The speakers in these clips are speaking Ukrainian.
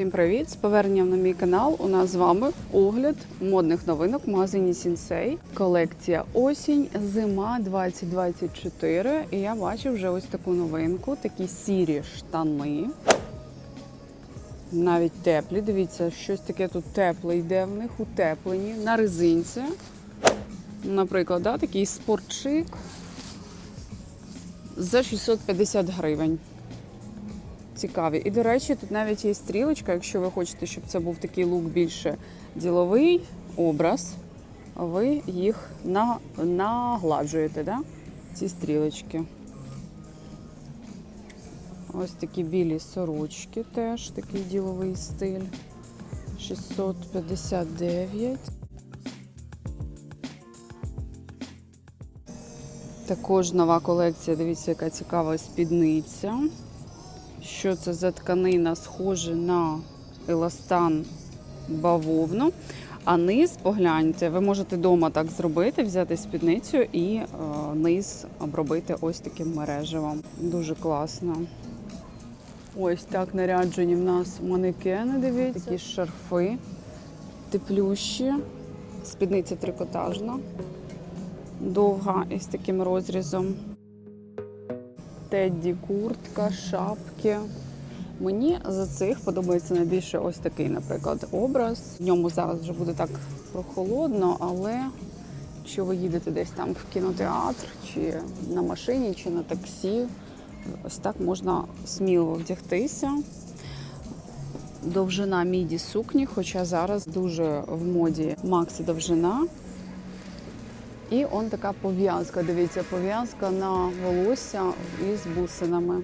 Всім привіт! З поверненням на мій канал. У нас з вами огляд модних новинок в магазині Сінсей. Колекція осінь, зима 2024. І я бачу вже ось таку новинку, такі сірі штани. Навіть теплі. Дивіться, щось таке тут тепле йде в них, утеплені, на резинці. Наприклад, да, такий спортшик за 650 гривень цікаві. І, до речі, тут навіть є стрілочка, якщо ви хочете, щоб це був такий лук більше діловий образ, ви їх на, нагладжуєте, да? ці стрілочки. Ось такі білі сорочки теж, такий діловий стиль. 659. Також нова колекція, дивіться, яка цікава спідниця. Що це за тканина схоже на еластан бавовну. А низ, погляньте, ви можете вдома так зробити, взяти спідницю і е, низ обробити ось таким мережевом. Дуже класно. Ось так наряджені в нас манекени, дивіться, такі шарфи, теплющі, спідниця трикотажна, довга із таким розрізом. Тедді, куртка, шапки. Мені за цих подобається найбільше ось такий, наприклад, образ. В ньому зараз вже буде так прохолодно, але якщо ви їдете десь там в кінотеатр, чи на машині, чи на таксі, ось так можна сміло вдягтися. Довжина міді сукні, хоча зараз дуже в моді максі довжина. І он така пов'язка. Дивіться, пов'язка на волосся із бусинами.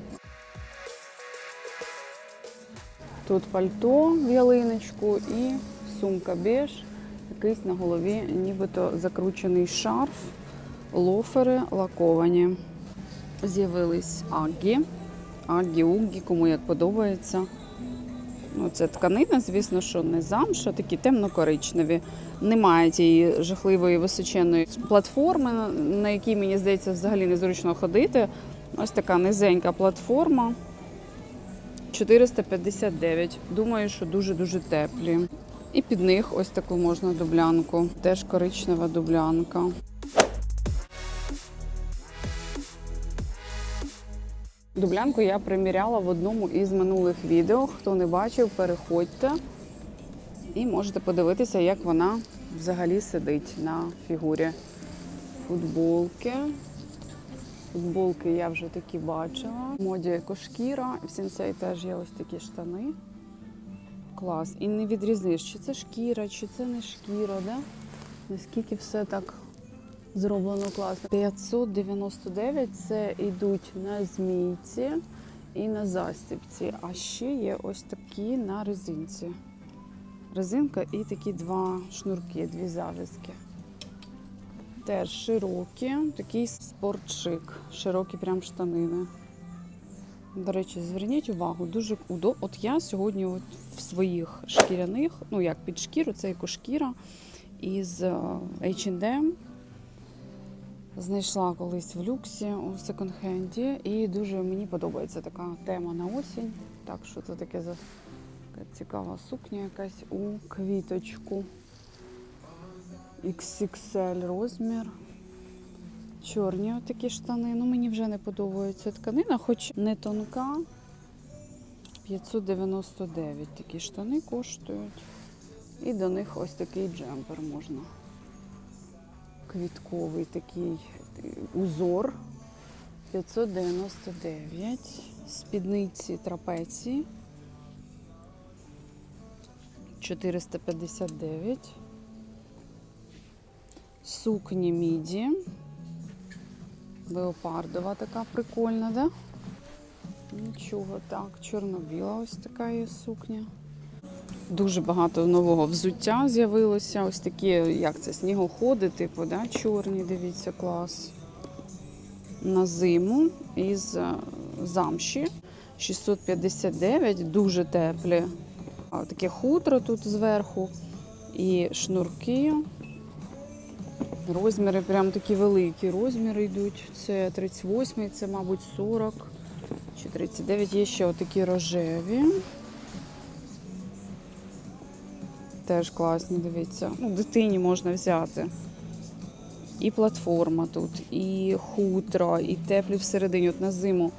Тут пальто в ялиночку і сумка беж. Якийсь на голові нібито закручений шарф, лофери лаковані. З'явились. Агі, угі, кому як подобається. Ну, це тканина, звісно, що не замша, такі темно-коричневі. Немає тієї жахливої височенної платформи, на якій, мені здається, взагалі незручно ходити. Ось така низенька платформа. 459. Думаю, що дуже-дуже теплі. І під них ось таку можна дублянку. Теж коричнева дублянка. Дублянку я приміряла в одному із минулих відео. Хто не бачив, переходьте і можете подивитися, як вона взагалі сидить на фігурі. Футболки. Футболки я вже такі бачила. В моді екошкіра. В сінцей теж є ось такі штани. Клас. І не відрізниш, чи це шкіра, чи це не шкіра, да? Наскільки все так зроблено класно. 599 це йдуть на змійці і на застібці. А ще є ось такі на резинці. Резинка і такі два шнурки, дві зав'язки. Теж широкі, такий спортшик, широкі прям штанини. До речі, зверніть увагу, дуже удобно. От я сьогодні от в своїх шкіряних, ну як під шкіру, це екошкіра із H&M. Знайшла колись в люксі у секонд-хенді і дуже мені подобається така тема на осінь. Так, що це таке за цікава сукня якась у квіточку. XXL розмір. Чорні такі штани. Ну, мені вже не подобається тканина, хоч не тонка. 599 такі штани коштують. І до них ось такий джемпер можна. Квітковий такий узор. 599. Спідниці трапеції. 459. Сукні міді. Леопардова така прикольна, да? Нічого так, чорно-біла ось така є сукня. Дуже багато нового взуття з'явилося. Ось такі, як це, снігоходи, типу, да? чорні, дивіться, клас. На зиму із е, замші. 659, дуже теплі. Таке хутро тут зверху. І шнурки. Розміри прям такі великі розміри йдуть. Це 38, це, мабуть, 40 чи 39. Є ще отакі рожеві. Теж класні, дивіться. Ну, дитині можна взяти. І платформа тут, і хутро, і теплі всередині. От на зиму.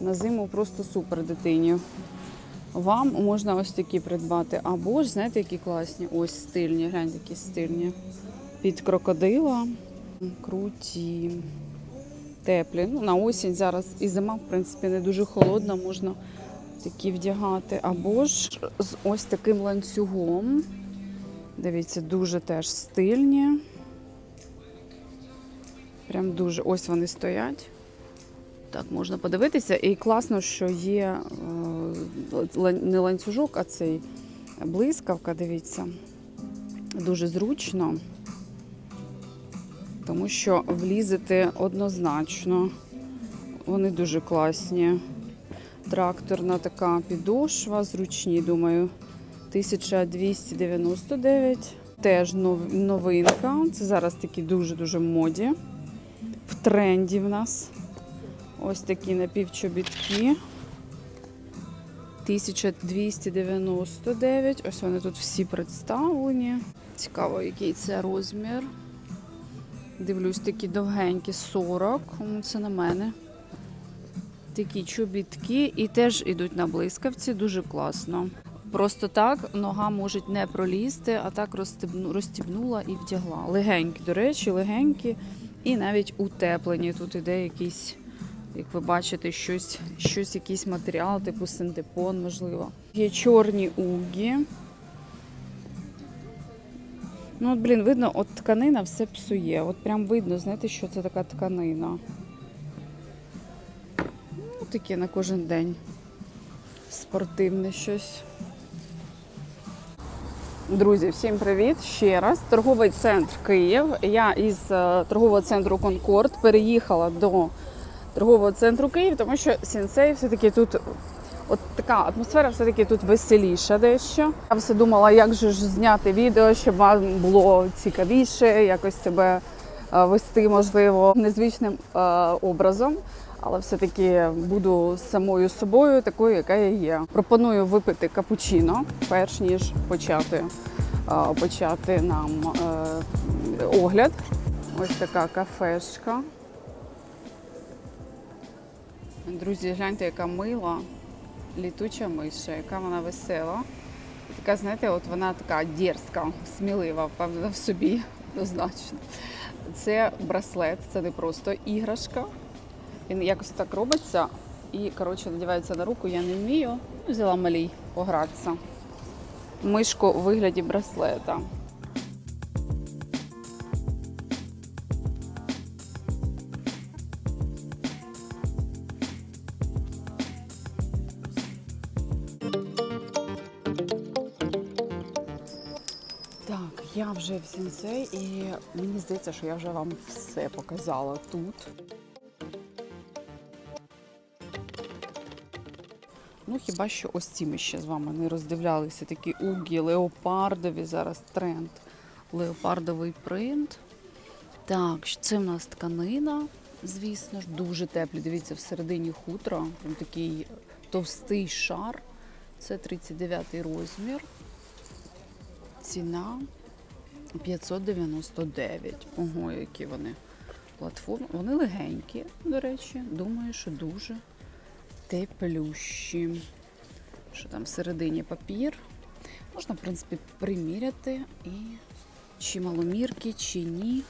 На зиму просто супер дитині. Вам можна ось такі придбати. Або ж, знаєте, які класні. Ось стильні, гляньте, які стильні. Під крокодила. Круті. Теплі. Ну, на осінь зараз і зима, в принципі, не дуже холодна, можна такі вдягати. Або ж з ось таким ланцюгом. Дивіться, дуже теж стильні. Прям дуже ось вони стоять. Так, можна подивитися. І класно, що є е, не ланцюжок, а цей блискавка, дивіться. Дуже зручно, тому що влізете однозначно. Вони дуже класні. Тракторна така підошва, зручні, думаю. 1299. Теж нов- новинка. Це зараз такі дуже-дуже моді. В тренді в нас. Ось такі напівчобітки. 1299. Ось вони тут всі представлені. Цікаво, який це розмір. Дивлюсь, такі довгенькі 40. Це на мене. Такі чобітки і теж ідуть на блискавці, дуже класно. Просто так нога може не пролізти, а так розстібнула і вдягла. Легенькі, до речі, легенькі і навіть утеплені. Тут іде якийсь, як ви бачите, щось, щось якийсь матеріал, типу синтепон, можливо. Є чорні угі. Ну, от, блін, видно, от тканина все псує. От прям видно, знаєте, що це така тканина. Ну, таке на кожен день. Спортивне щось. Друзі, всім привіт ще раз. Торговий центр Київ. Я із е, торгового центру Конкорд переїхала до торгового центру Київ, тому що сенсей все-таки тут от така атмосфера все-таки тут веселіша дещо. Я все думала, як же ж зняти відео, щоб вам було цікавіше, якось себе е, вести, можливо, незвичним е, образом. Але все-таки буду самою собою, такою, яка я є. Пропоную випити капучино, перш ніж почати, е, почати нам е, огляд. Ось така кафешка. Друзі, гляньте, яка мила, літуча миша, яка вона весела. Така, знаєте, от вона така дерзка, смілива, впевнена в собі, однозначно. Це браслет, це не просто іграшка. Він якось так робиться і, коротше, надівається на руку, я не вмію. Ну, Взяла малій погратися. Мишку у вигляді браслета. Так, я вже в сенсей, і мені здається, що я вже вам все показала тут. Ну, хіба що ось ці ми ще з вами не роздивлялися. Такі угі, леопардові зараз тренд. Леопардовий принт. Так, це в нас тканина, звісно ж, дуже теплі. Дивіться, всередині хутро. Прям такий товстий шар. Це 39 розмір. Ціна 599. Ого, які вони платформи. Вони легенькі, до речі. Думаю, що дуже теплющі. Що там всередині папір. Можна, в принципі, приміряти і чи маломірки, чи ні.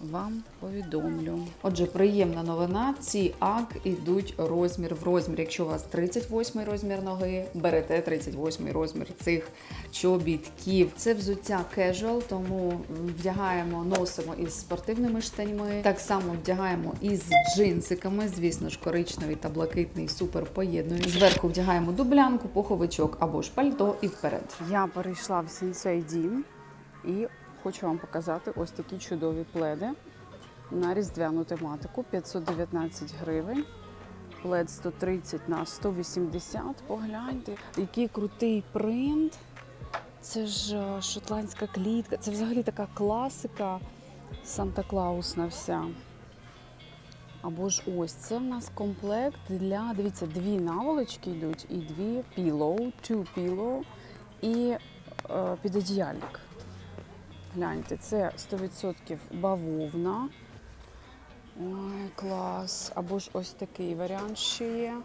Вам повідомлю. Отже, приємна новина. Ці ак ідуть розмір в розмір. Якщо у вас 38 розмір ноги, берете 38 розмір цих чобітків. Це взуття casual, тому вдягаємо, носимо із спортивними штаньми. Так само вдягаємо із джинсиками. Звісно ж, коричневий та блакитний супер поєднують. Зверху вдягаємо дублянку, пуховичок або ж пальто і вперед. Я перейшла в Sensei Дім і хочу вам показати ось такі чудові пледи на різдвяну тематику 519 гривень. Плед 130 на 180. Погляньте, який крутий принт. Це ж е, шотландська клітка. Це взагалі така класика Санта-Клаусна вся. Або ж ось це в нас комплект для, дивіться, дві наволочки йдуть і дві pillow, two pillow. І е, підодіяльник. Гляньте, це 100% бавовна. Ой, клас. Або ж ось такий варіант ще є.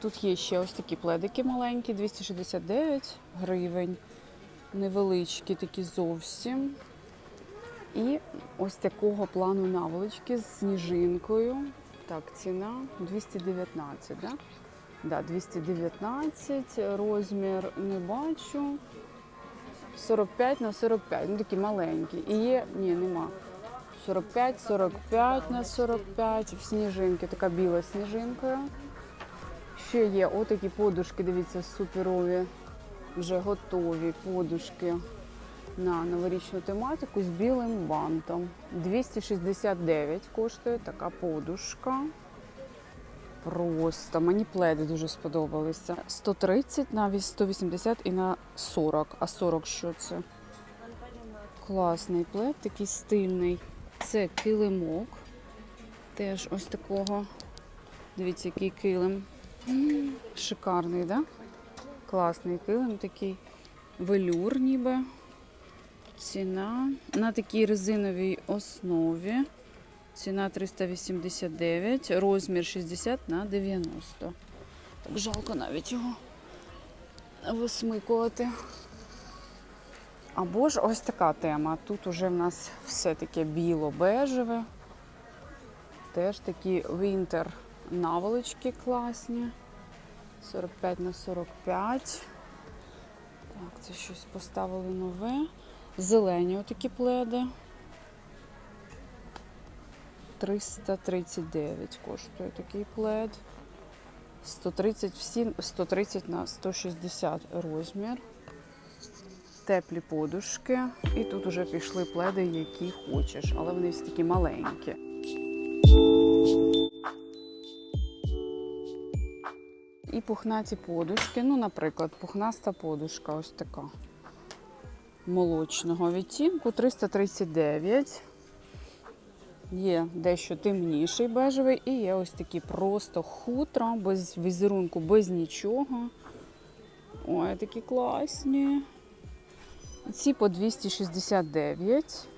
Тут є ще ось такі пледики маленькі, 269 гривень. Невеличкі такі зовсім. І ось такого плану наволочки з сніжинкою. Так, ціна 219, да? Да, 219, розмір не бачу. 45 на 45, ну такі маленькі. І є, ні, нема. 45, 45 на 45 в сніжинки, така біла з сніжинкою. Ще є отакі подушки, дивіться, суперові, вже готові подушки на новорічну тематику з білим бантом. 269 коштує така подушка. Просто мені пледи дуже сподобалися. 130 на 180 і на 40. А 40 що це? Класний плед, такий стильний. Це килимок. Теж ось такого. Дивіться, який килим. Шикарний, да? Класний килим, такий велюр ніби. Ціна на такій резиновій основі. Ціна 389, розмір 60 на 90. Так жалко навіть його висмикувати. Або ж ось така тема. Тут уже в нас все таке біло-бежеве. Теж такі вінтер наволочки класні. 45 на 45. Так, це щось поставили нове. Зелені отакі пледи. 339 коштує такий плед. 130 всі 130 на 160 розмір. Теплі подушки. І тут вже пішли пледи, які хочеш, але вони всі такі маленькі. І пухнаті подушки. Ну, наприклад, пухнаста подушка ось така. Молочного відтінку 339. Є дещо темніший бежевий, і є ось такі просто хутра, без візерунку, без нічого. Ой, такі класні. Ці по 269.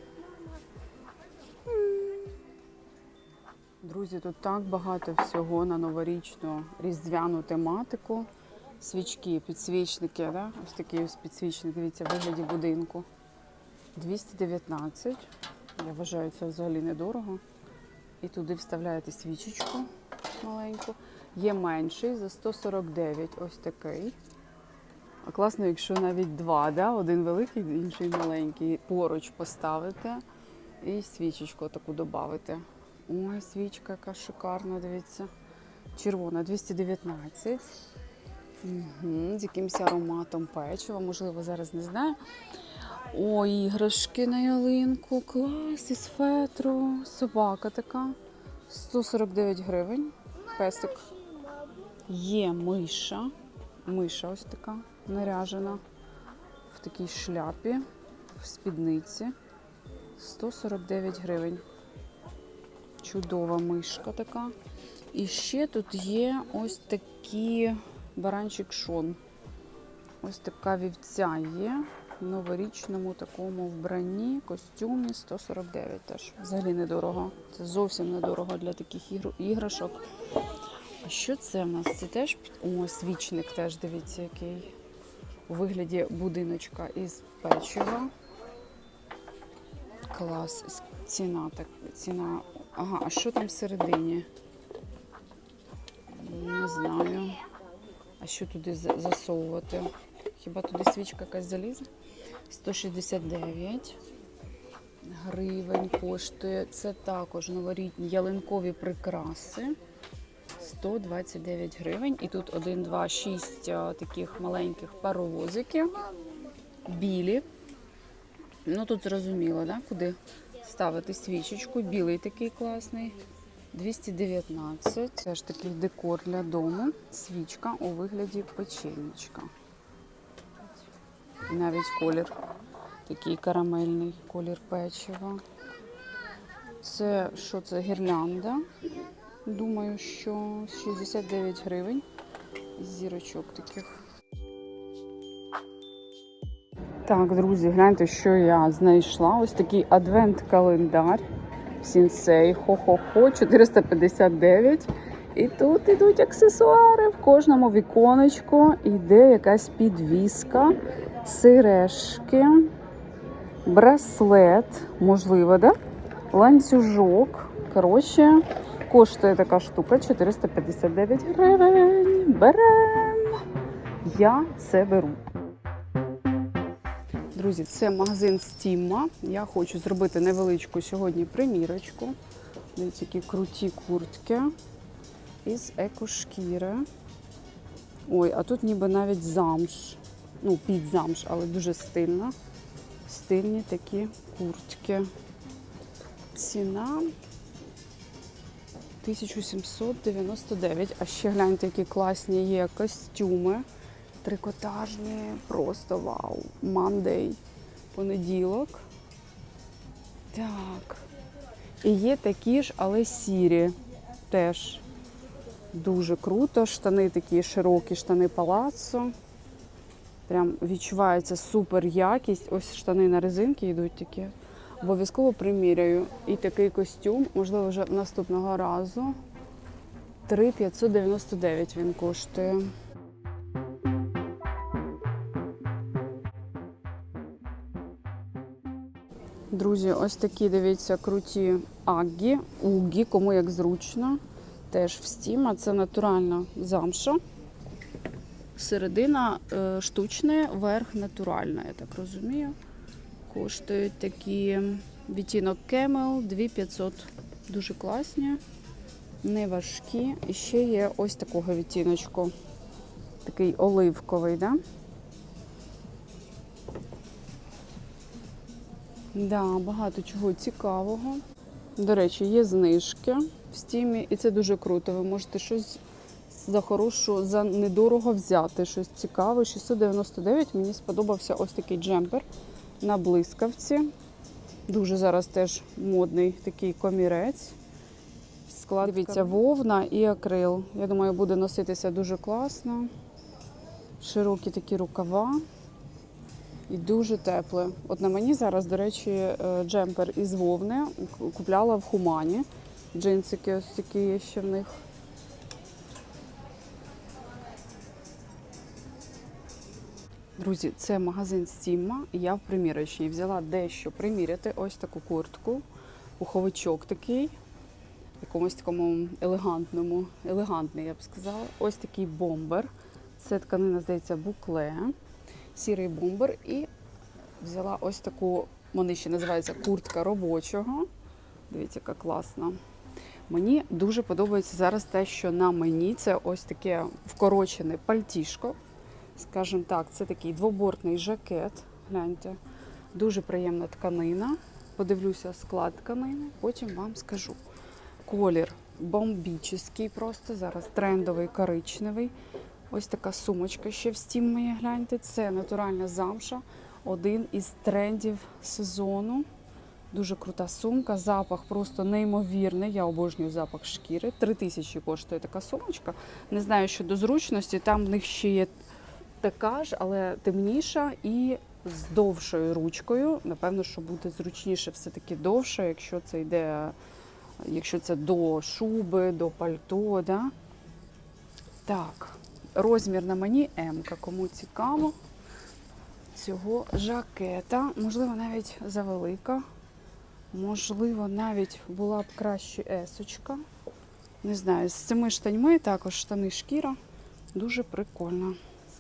Друзі, тут так багато всього на новорічну різдвяну тематику. Свічки, підсвічники, да? ось такий ось підсвічник, дивіться, в вигляді будинку. 219. Я вважаю, це взагалі недорого. І туди вставляєте свічечку маленьку. Є менший за 149, ось такий. А класно, якщо навіть два, да? один великий, інший маленький. Поруч поставити і свічечку таку додати. Ой, свічка яка шикарна, дивіться. Червона 219. Угу, з якимось ароматом печива, можливо, зараз не знаю. Ой, іграшки на ялинку, клас із фетру. Собака така. 149 гривень. Песик. Є миша. Миша ось така наряжена в такій шляпі, в спідниці. 149 гривень. Чудова мишка така. І ще тут є ось такі баранчик шон. Ось така вівця є новорічному такому вбранні, костюмі 149 теж. Взагалі недорого. Це зовсім недорого для таких ігр- іграшок. А що це в нас? Це теж о, свічник теж, дивіться, який. У вигляді будиночка із печива. Клас. Ціна так. Ціна. Ага, а що там всередині? Не знаю. А що туди засовувати? Хіба туди свічка якась залізе? 169 гривень коштує. Це також новорітні ялинкові прикраси. 129 гривень. І тут 1, 2, 6 таких маленьких паровозиків. Білі. Ну тут зрозуміло, да? куди ставити свічечку. Білий такий класний. 219. Це ж такий декор для дому. Свічка у вигляді печенечка. І навіть колір такий карамельний колір печива. Це що це гірлянда? Думаю, що 69 гривень. Зірочок таких. Так, друзі, гляньте, що я знайшла. Ось такий адвент-календар. Сінсей, хо-хо-хо, 459. І тут ідуть аксесуари. В кожному віконечку йде якась підвіска, сережки, браслет, можливо, да? ланцюжок. Коротше, коштує така штука 459 гривень. Берем! Я це беру. Друзі, це магазин Стіма. Я хочу зробити невеличку сьогодні примірочку. Дивіться, які круті куртки із екошкіри. Ой, а тут ніби навіть замш. Ну, під замш, але дуже стильна. Стильні такі куртки. Ціна 1799. А ще гляньте, які класні є костюми. Трикотажні, просто вау. Мандей. Понеділок. Так. І є такі ж, але сірі. Теж дуже круто. Штани такі широкі, штани палаццо. Прям відчувається супер якість. Ось штани на резинки йдуть такі. Обов'язково приміряю. І такий костюм, можливо, вже наступного разу. 3,599 він коштує. Друзі, ось такі, дивіться, круті аггі, угі, кому як зручно. Теж в стіма. Це натуральна замша. Середина е, штучна, верх натуральна, я так розумію. Коштують такі відтінок Camel 2500. Дуже класні, не важкі. І ще є ось такого відтіночку. Такий оливковий, да? Да, багато чого цікавого. До речі, є знижки в стімі, і це дуже круто. Ви можете щось за хорошу, за недорого взяти, щось цікаве. 699 мені сподобався ось такий джемпер на блискавці. Дуже зараз теж модний такий комірець. Склад, дивіться, вовна і акрил. Я думаю, буде носитися дуже класно. Широкі такі рукава. І дуже тепле. От на мені зараз, до речі, е, джемпер із вовни купляла в Хумані. Джинсики ось такі є ще в них. Друзі, це магазин Стімма. Я в примірочній взяла дещо приміряти. Ось таку куртку, пуховичок такий, якомусь такому елегантному, елегантний, я б сказала. Ось такий бомбер. Це тканина, здається, букле сірий бомбер і взяла ось таку, вони ще називаються куртка робочого. Дивіться, яка класна. Мені дуже подобається зараз те, що на мені це ось таке вкорочене пальтішко. Скажімо так, це такий двобортний жакет. Гляньте, дуже приємна тканина. Подивлюся склад тканини, потім вам скажу. Колір бомбічний просто зараз трендовий коричневий. Ось така сумочка ще в стім моє гляньте. Це натуральна замша, один із трендів сезону. Дуже крута сумка, запах просто неймовірний. Я обожнюю запах шкіри. Три тисячі коштує така сумочка. Не знаю щодо зручності. Там в них ще є така ж, але темніша і з довшою ручкою. Напевно, що буде зручніше все-таки довше, якщо це йде, якщо це до шуби, до пальто. Да? Так. Розмір на мені М, кому цікаво цього жакета. Можливо, навіть завелика. Можливо, навіть була б краще есочка. Не знаю, з цими штаньми також штани шкіра. Дуже прикольно.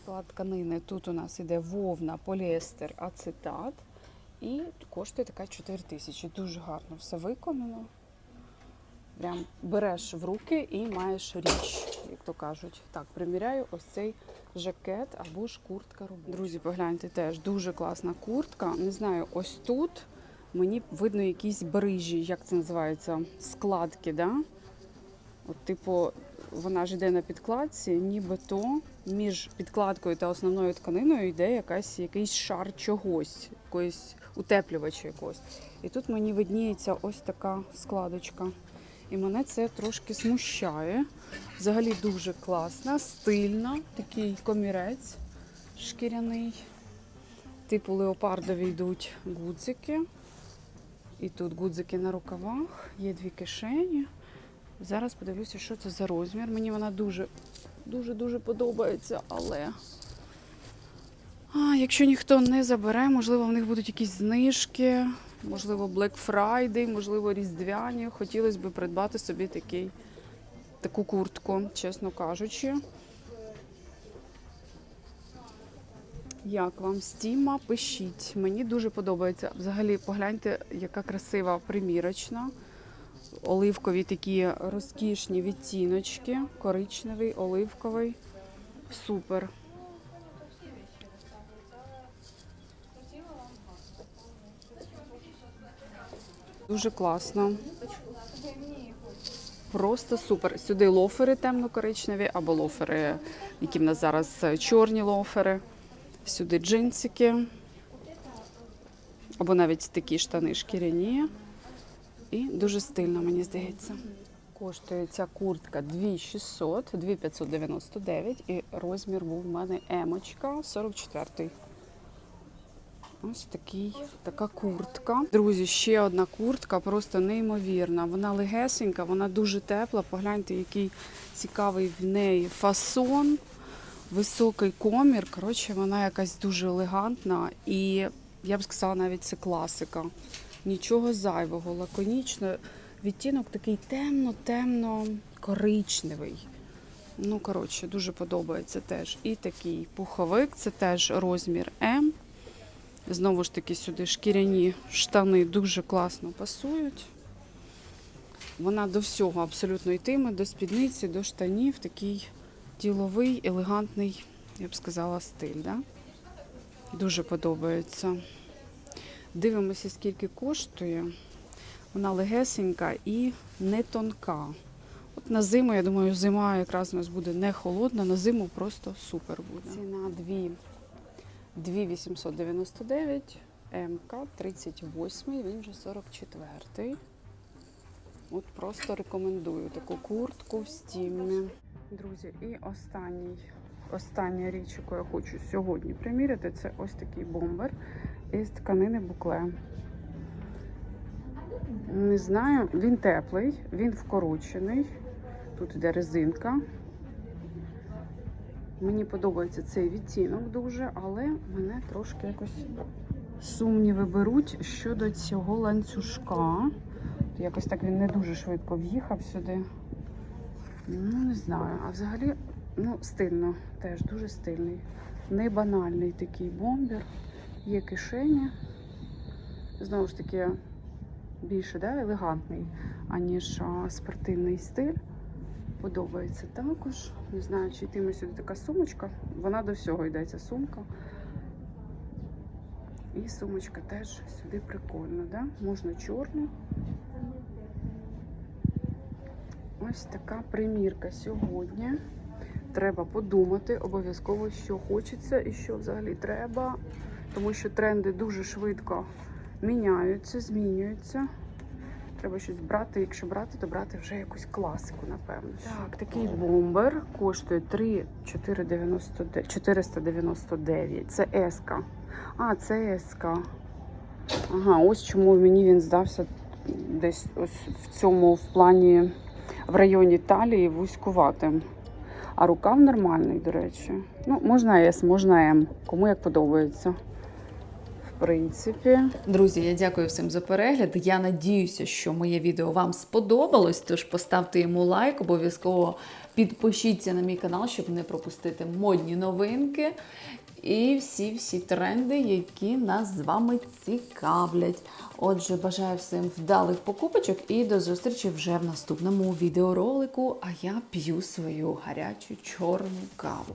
Склад тканини. Тут у нас іде вовна, поліестер, ацетат. І коштує така 4 тисячі. Дуже гарно все виконано. Прям береш в руки і маєш річ, як то кажуть. Так, приміряю ось цей жакет або ж куртка робоча. Друзі, погляньте, теж дуже класна куртка. Не знаю, ось тут мені видно якісь брижі, як це називається, складки, да? От, типу, вона ж йде на підкладці, нібито між підкладкою та основною тканиною йде якась, якийсь шар чогось, якоїсь утеплювача якогось. І тут мені видніється ось така складочка. І мене це трошки смущає. Взагалі дуже класна, стильна, такий комірець шкіряний. Типу леопардові йдуть гудзики. І тут гудзики на рукавах, є дві кишені. Зараз подивлюся, що це за розмір. Мені вона дуже, дуже, дуже подобається, але. А, якщо ніхто не забере, можливо, в них будуть якісь знижки, можливо, Black Friday, можливо, Різдвяні. Хотілося б придбати собі такий, таку куртку, чесно кажучи. Як вам стіма? Пишіть. Мені дуже подобається. Взагалі, погляньте, яка красива примірочна. Оливкові такі розкішні відтіночки. Коричневий, оливковий. Супер. Дуже класно. Просто супер. Сюди лофери темно-коричневі або лофери, які в нас зараз е, чорні лофери. Сюди джинсики. Або навіть такі штани шкіряні. І дуже стильно, мені здається. Коштує ця куртка 2600, 2599 і розмір був в мене емочка 44. Ось такий, така куртка. Друзі, ще одна куртка, просто неймовірна. Вона легесенька, вона дуже тепла. Погляньте, який цікавий в неї фасон, високий комір. Коротше, вона якась дуже елегантна і я б сказала, навіть це класика. Нічого зайвого, лаконічно. Відтінок такий темно-темно-коричневий. Ну, коротше, дуже подобається теж. І такий пуховик, це теж розмір М. Знову ж таки, сюди шкіряні штани дуже класно пасують. Вона до всього абсолютно йтиме, до спідниці, до штанів. Такий діловий, елегантний, я б сказала, стиль. Да? Дуже подобається. Дивимося, скільки коштує. Вона легесенька і не тонка. От на зиму, я думаю, зима якраз у нас буде не холодна, на зиму просто супер буде. Ціна 2 2899, МК 38, він вже 44. От просто рекомендую таку куртку в стімі. Друзі, і останній, остання річ, яку я хочу сьогодні приміряти, це ось такий бомбер із тканини букле. Не знаю, він теплий, він вкорочений. Тут йде резинка. Мені подобається цей відтінок дуже, але мене трошки якось сумніви беруть щодо цього ланцюжка. Якось так він не дуже швидко в'їхав сюди. Ну, не знаю. А взагалі, ну, стильно, теж дуже стильний. Не банальний такий бомбер. Є кишені. Знову ж таки, більше да, елегантний, аніж спортивний стиль. Подобається також. Не знаю, чи йтиме сюди така сумочка. Вона до всього йде ця сумка. І сумочка теж сюди прикольна, да? Можна чорну. Ось така примірка сьогодні. Треба подумати обов'язково, що хочеться і що взагалі треба. Тому що тренди дуже швидко міняються, змінюються. Треба щось брати. Якщо брати, то брати вже якусь класику, напевно. Так, такий бомбер коштує 3,499 499. Це еска. А, це еска. Ага, ось чому мені він здався десь ось в цьому в плані в районі талії вузькуватим. А рукав нормальний, до речі. Ну, можна С, можна М. Кому як подобається. Принципі. Друзі, я дякую всім за перегляд. Я надіюся, що моє відео вам сподобалось. Тож поставте йому лайк, обов'язково підпишіться на мій канал, щоб не пропустити модні новинки і всі-всі тренди, які нас з вами цікавлять. Отже, бажаю всім вдалих покупочок і до зустрічі вже в наступному відеоролику. А я п'ю свою гарячу чорну каву.